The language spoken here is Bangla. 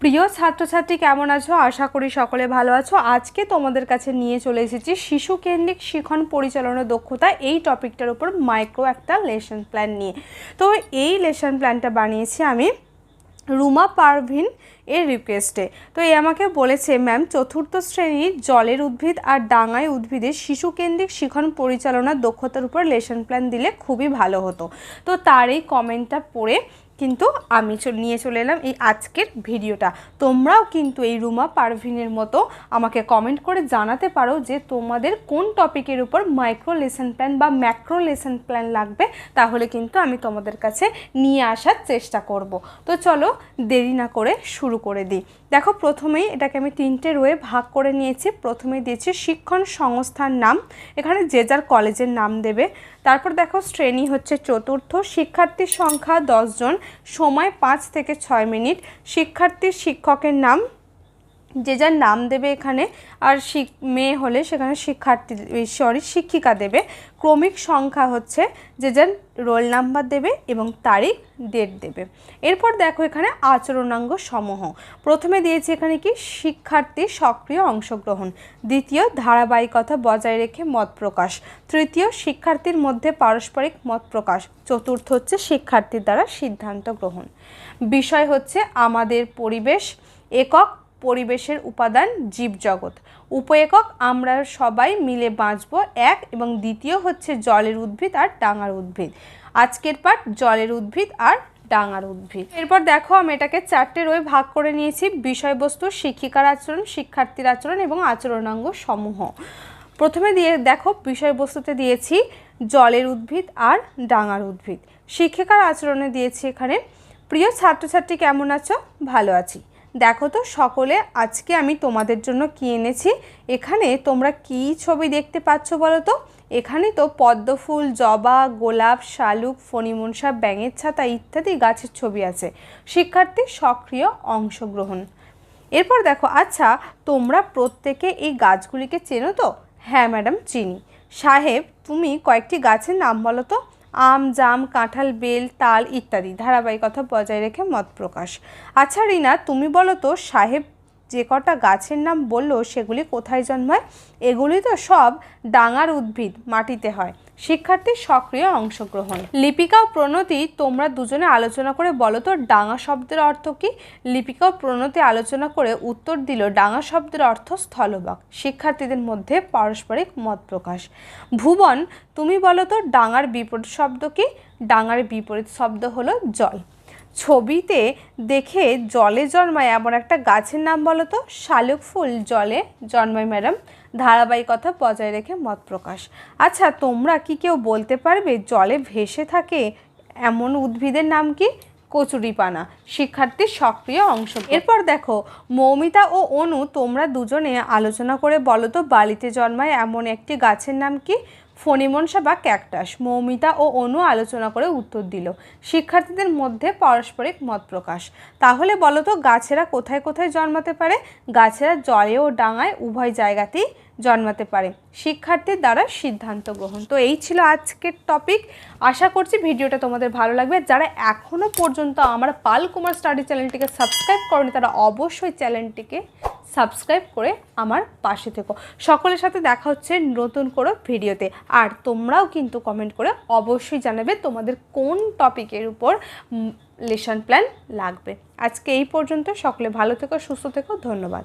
প্রিয় ছাত্রছাত্রী, কেমন আছো? আশা করি সকলে ভালো আছো। আজকে তোমাদের কাছে নিয়ে চলে এসেছি শিশু কেন্দ্রিক শিখন পরিচালনা দক্ষতা এই টপিকটার উপর মাইক্রো একটা লেসন প্ল্যান নিয়ে। তো এই লেসন প্ল্যানটা বানিয়েছি আমি রুমা পারভিন এর রিকোয়েস্টে তো এই আমাকে বলেছে ম্যাম চতুর্থ শ্রেণির জলের উদ্ভিদ আর ডাঙায় উদ্ভিদের শিশু কেন্দ্রিক শিখন পরিচালনার দক্ষতার উপর লেসন প্ল্যান দিলে খুবই ভালো হতো। তো তার এই কমেন্টটা পড়ে কিন্তু আমি নিয়ে চলে এলাম এই আজকের ভিডিওটা। তোমরাও কিন্তু এই রুমা পারভিনের মতো আমাকে কমেন্ট করে জানাতে পারো যে তোমাদের কোন টপিকের উপর মাইক্রো লেসন প্ল্যান বা ম্যাক্রো লেসন প্ল্যান লাগবে, তাহলে কিন্তু আমি তোমাদের কাছে নিয়ে আসার চেষ্টা করব। তো চলো দেরি না করে শুরু করে দিই। দেখো প্রথমেই এটাকে আমি তিনটে রোয়ে ভাগ করে নিয়েছি। প্রথমে দিয়েছি শিক্ষণ সংস্থার নাম, এখানে যে যার কলেজের নাম দেবে। তারপর দেখো শ্রেণি হচ্ছে চতুর্থ, শিক্ষার্থীর সংখ্যা দশজন সময় পাঁচ থেকে ছয় মিনিট। শিক্ষার্থীর শিক্ষকের নাম যে যার নাম দেবে এখানে, আর মেয়ে হলে সেখানে শিক্ষার্থী সরি শিক্ষিকা দেবে। ক্রমিক সংখ্যা হচ্ছে যে যার রোল নাম্বার দেবে এবং তারিখ ডেট দেবে। এরপর দেখো এখানে আচরণাঙ্গ সমূহ। প্রথমে দিয়েছি এখানে কি? শিক্ষার্থী সক্রিয় অংশগ্রহণ। দ্বিতীয়, ধারাবাহিকতা বজায় রেখে মত প্রকাশ। তৃতীয়, শিক্ষার্থীর মধ্যে পারস্পরিক মত প্রকাশ। চতুর্থ হচ্ছে শিক্ষার্থীর দ্বারা সিদ্ধান্ত গ্রহণ। বিষয় হচ্ছে আমাদের পরিবেশ, একক পরিবেশের উপাদান জীবজগৎ। উপএকক আমরা সবাই মিলে বাঁচব, এক এবং দ্বিতীয় হচ্ছে জলের উদ্ভিদ আর ডাঙার উদ্ভিদ। আজকের পাঠ জলের উদ্ভিদ আর ডাঙার উদ্ভিদ। এরপর দেখো আমি এটাকে চারটে রয়ে ভাগ করে নিয়েছি, বিষয়বস্তু, শিক্ষিকার আচরণ, শিক্ষার্থীর আচরণ এবং আচরণাঙ্গ সমূহ। প্রথমে দিয়ে দেখো বিষয়বস্তুতে দিয়েছি জলের উদ্ভিদ আর ডাঙার উদ্ভিদ। শিক্ষিকার আচরণে দিয়েছি এখানে, প্রিয় ছাত্রছাত্রী কেমন আছো? ভালো আছি। দেখো তো সকলে, আজকে আমি তোমাদের জন্য কি এনেছি? এখানে তোমরা কি ছবি দেখতে পাচ্ছ বলো তো? এখানে তো পদ্মফুল জবা, গোলাপ, শালুক, ফণিমনসা, ব্যাঙের ছাতা ইত্যাদি গাছের ছবি আছে। শিক্ষার্থী সক্রিয় অংশগ্রহণ। এরপর দেখো আচ্ছা তোমরা প্রত্যেকে এই গাছগুলিকে চেনো তো? হ্যাঁ ম্যাডাম, চিনি। সাহেব, তুমি কয়েকটি গাছের নাম বলো তো? আম, জাম, কাঁঠাল, বেল, তাল ইত্যাদি। ধারাবাহিকতা বজায় রেখে মত প্রকাশ। আচ্ছা রিনা, তুমি বলো তো, সাহেব যে কটা গাছের নাম বলল সেগুলি কোথায় জন্মায়? এগুলি তো সব ডাঙার উদ্ভিদ মাটিতে হয়। শিক্ষার্থীর সক্রিয় অংশগ্রহণ। লিপিকা ও প্রণতি, তোমরা দুজনে আলোচনা করে বলো তো, ডাঙা শব্দের অর্থ কি? লিপিকা ও প্রণতি আলোচনা করে উত্তর দিল, ডাঙা শব্দের অর্থ স্থলবাক। শিক্ষার্থীদের মধ্যে পারস্পরিক মত প্রকাশ। ভুবন, তুমি বলো তো, ডাঙার বিপরীত শব্দ কি? ডাঙার বিপরীত শব্দ হলো জল। ছবিতে দেখে জলে জন্মায় এমন একটা গাছের নাম বলো তো? শালুক ফুল জলে জন্মায় ম্যাডাম। ধারাবাহিকতা বজায় রেখে মত প্রকাশ। আচ্ছা তোমরা কি কেউ বলতে পারবে জলে ভেসে থাকে এমন উদ্ভিদের নাম কি? কচুরিপানা, শিক্ষার্থীর সক্রিয় অংশ। এরপর দেখো, মৌমিতা ও অনু, তোমরা দুজনে আলোচনা করে বলো তো, বালিতে জন্মায় এমন একটি গাছের নাম কি? ফণিমনসা বা ক্যাকটাস, মৌমিতা ও অনু আলোচনা করে উত্তর দিল। শিক্ষার্থীদের মধ্যে পারস্পরিক মত প্রকাশ। তাহলে বলো তো, গাছেরা কোথায় কোথায় জন্মাতে পারে? গাছেরা জলে ও ডাঙায় উভয় জায়গাতেই জন্মাতে পারে। শিক্ষার্থীর দ্বারা সিদ্ধান্ত গ্রহণ। তো এই ছিল আজকের টপিক আশা করছি ভিডিওটা তোমাদের ভালো লাগবে। যারা এখনও পর্যন্ত আমার পাল কুমার স্টাডি চ্যানেলটিকে সাবস্ক্রাইব করেনি, তারা অবশ্যই চ্যানেলটিকে সাবস্ক্রাইব করে আমার পাশে থেকো। সকলের সাথে দেখা হচ্ছে নতুন কোনো ভিডিওতে। আর তোমরাও কিন্তু কমেন্ট করে অবশ্যই জানাবে তোমাদের কোন টপিকের উপর লেসন প্ল্যান লাগবে। আজকে এই পর্যন্ত। সকলে ভালো থেকো, সুস্থ থেকো। ধন্যবাদ।